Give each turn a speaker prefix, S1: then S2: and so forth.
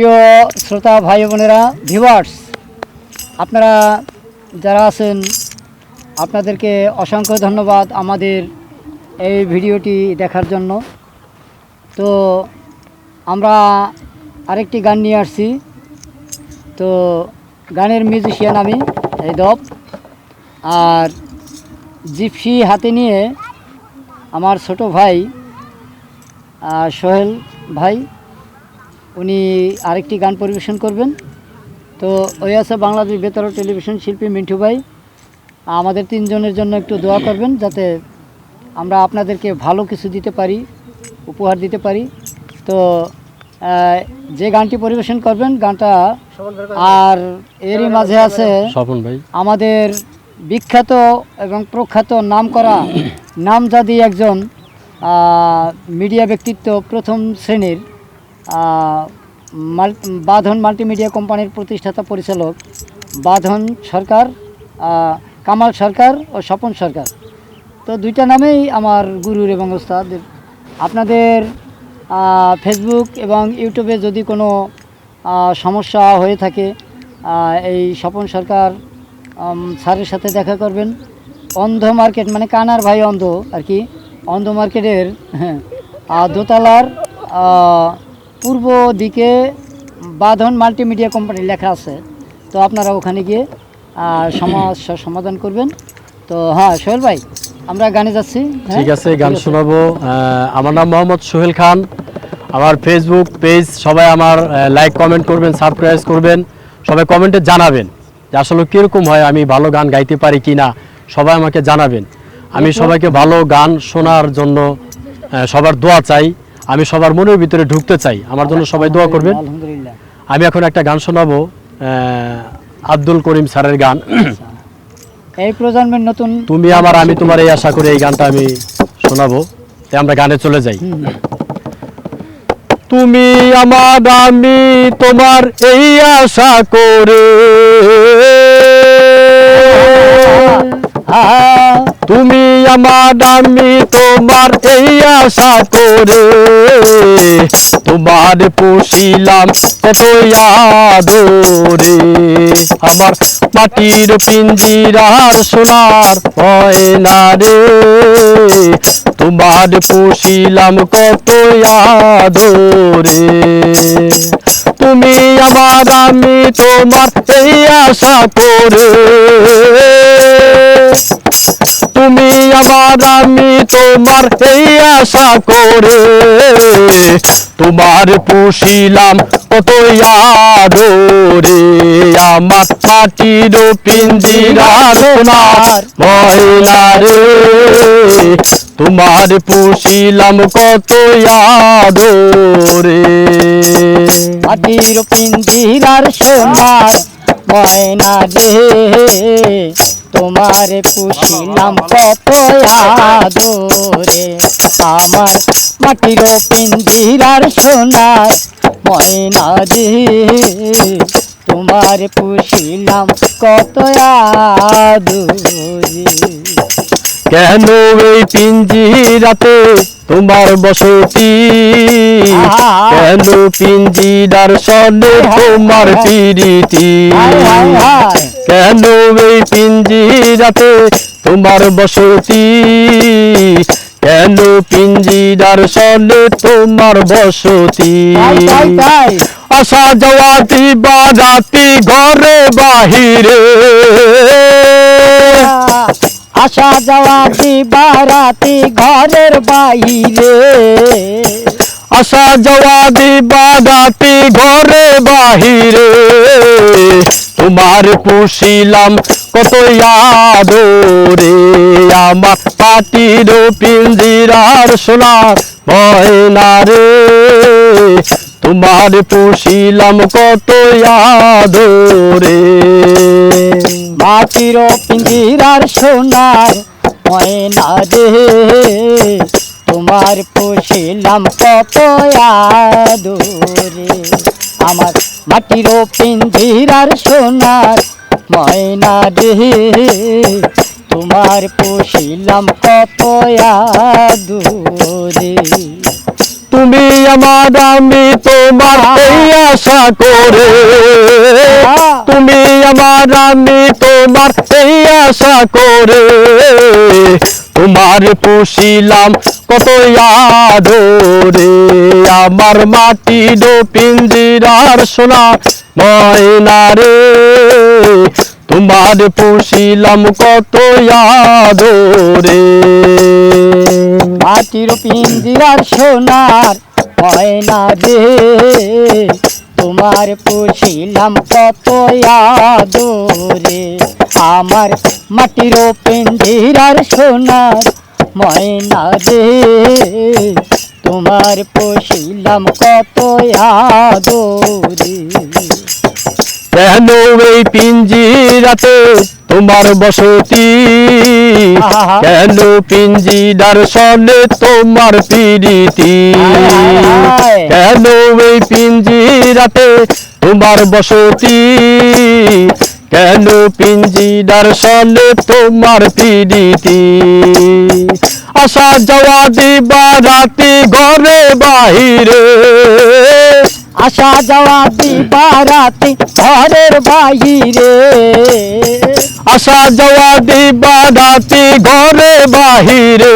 S1: প্রিয় শ্রোতা ভাই বোনেরা ভিউয়ার্স আপনারা যারা আছেন, আপনাদেরকে অসংখ্য ধন্যবাদ আমাদের এই ভিডিওটি দেখার জন্য। তো আমরা আরেকটি গান নিয়ে আসছি। তো গানের মিউজিশিয়ান আমি, এই দপ আর জিপসি হাতে নিয়ে আমার ছোট ভাই সোহেল ভাই উনি আরেকটি গান পরিবেশন করবেন। তো ওই আছে বাংলাদেশ বেতার টেলিভিশন শিল্পী মিন্টু ভাই। আমাদের তিনজনের জন্য একটু দোয়া করবেন যাতে আমরা আপনাদেরকে ভালো কিছু দিতে পারি উপহার দিতে পারি। তো যে গানটি পরিবেশন করবেন গানটা আর এরই মাঝে আছে
S2: স্বপন ভাই।
S1: আমাদের বিখ্যাত এবং প্রখ্যাত নামকরা নামজাদি একজন মিডিয়া ব্যক্তিত্ব প্রথম শ্রেণির বাঁধন মাল্টিমিডিয়া কোম্পানির প্রতিষ্ঠাতা পরিচালক বাঁধন সরকার কামাল সরকার ও স্বপন সরকার। তো দুইটা নামেই আমার গুরুর এবং ওস্তাদের। আপনাদের ফেসবুক এবং ইউটিউবে যদি কোনো সমস্যা হয়ে থাকে এই স্বপন সরকার স্যারের সাথে দেখা করবেন। অন্ধ মার্কেট মানে কানার ভাই অন্ধ আর কি। অন্ধ মার্কেটের হ্যাঁ, দোতলার পূর্ব দিকে বাঁধন মাল্টিমিডিয়া কোম্পানি লেখা আছে। তো আপনারা ওখানে গিয়ে সমস্যার সমাধান করবেন। তো হ্যাঁ সোহেল ভাই আমরা গানে যাচ্ছি। হ্যাঁ?
S2: ঠিক আছে গান শোনাবো। আমার নাম মোহাম্মদ সোহেল খান। আমার ফেসবুক পেজ সবাই আমার লাইক কমেন্ট করবেন সাবস্ক্রাইব করবেন। সবাই কমেন্টে জানাবেন যে আসলে কীরকম হয় আমি ভালো গান গাইতে পারি কি না সবাই আমাকে জানাবেন। আমি সবাইকে ভালো গান শোনার জন্য সবার দোয়া চাই। আমি সবার মনের ভিতরে ঢুকতে চাই। আমার জন্য সবাই দোয়া করবেন।
S1: আলহামদুলিল্লাহ।
S2: আমি এখন একটা গান শোনাবো আব্দুল করিম স্যারের গান।
S1: এই প্রজন্মের নতুন
S2: তুমি আমার আমি তোমার এই আশা করে এই গানটা আমি শোনাবো। তাই আমরা গানে চলে যাই। তুমি আমার আমি তোমার এই আশা করে তুমি আমার আমি তোমার এই আশা করে। তোমার পুষিলাম কত আদরে আমার মাটির পিঞ্জিরার সোনার ময়না রে। তোমার পুষিলাম কত আদরে। তুমি আমার আমি তোমার এই আশা করে। আমার আমি তোমার এই আশা করে তোমার পুষিলাম কত আদরে। আমার মাটির পিঞ্জিরা সোনার ময়না রে। তোমার পুষিলাম কত আদরে।
S1: মাটির পিঞ্জিরার সোনার ময়না রে। তোমার পুষিলাম কত আদরে আমার মাটির পিঞ্জিরার সোনার ময়না রে তোমার পুষিলাম কত আদরে
S2: কেন এই পিঞ্জিরাতে তোমার বসতি কেন পিঞ্জিরার সনে তোমার পিরিতি
S1: হায় হায় হায়
S2: কেন পিঞ্জিরাতে তোমার বসতি। কেন পিঞ্জিরার সনে তোমার বসতি? আসা যাওয়া দিবা রাতি ঘরে বাহিরে।
S1: আসা যাওয়া দিবা রাতি ঘরের বাহিরে।
S2: আসা যাওয়া দিবা রাতি ঘরে বাহিরে। তোমার পুষিলাম কত আদরে আমার পাটির পিঞ্জিরার সোনার ময়না রে। তোমার পুষিলাম কত আদরে
S1: মাটির পিঞ্জিরার সোনার ময়না রে। তোমার পুষিলাম কত আদরে আমার মাটির পিঞ্জিরার সোনার ময়না রে তোমার পুষিলাম কত আদরে।
S2: তুমি আমার আমি তোমার আশা করে। তুমি আমার আমি তোমার এই আশা করে। তোমার পুষিলাম কত রে আমার মাটি ডো পিঞ্জিরার সোনা ময়না রে। তোমার পুষিলাম কত আদরে।
S1: মাটির পিঞ্জিরার সোনার ময়না রে তোমার পুষিলাম কত আদরে। আমার মাটির পিঞ্জিরার সোনার ময়না রে তোমার পুষিলাম কত আদরে।
S2: কেন এই পিঞ্জিরাতে তোমার বসতি। কেন পিঞ্জিরার সনে তোমার পিরিতি। কেন এই পিঞ্জিরাতে তোমার বসতি? কেন পিঞ্জিরার সনে তোমার পিরিতি? আসা যাওয়া দিবা রাতি ঘরে বাহিরে।
S1: আসা যাওয়া বারাতি ঘরের বাহিরে।
S2: আসা যাওয়া বারাতি ঘরের ঘরে বাহিরে।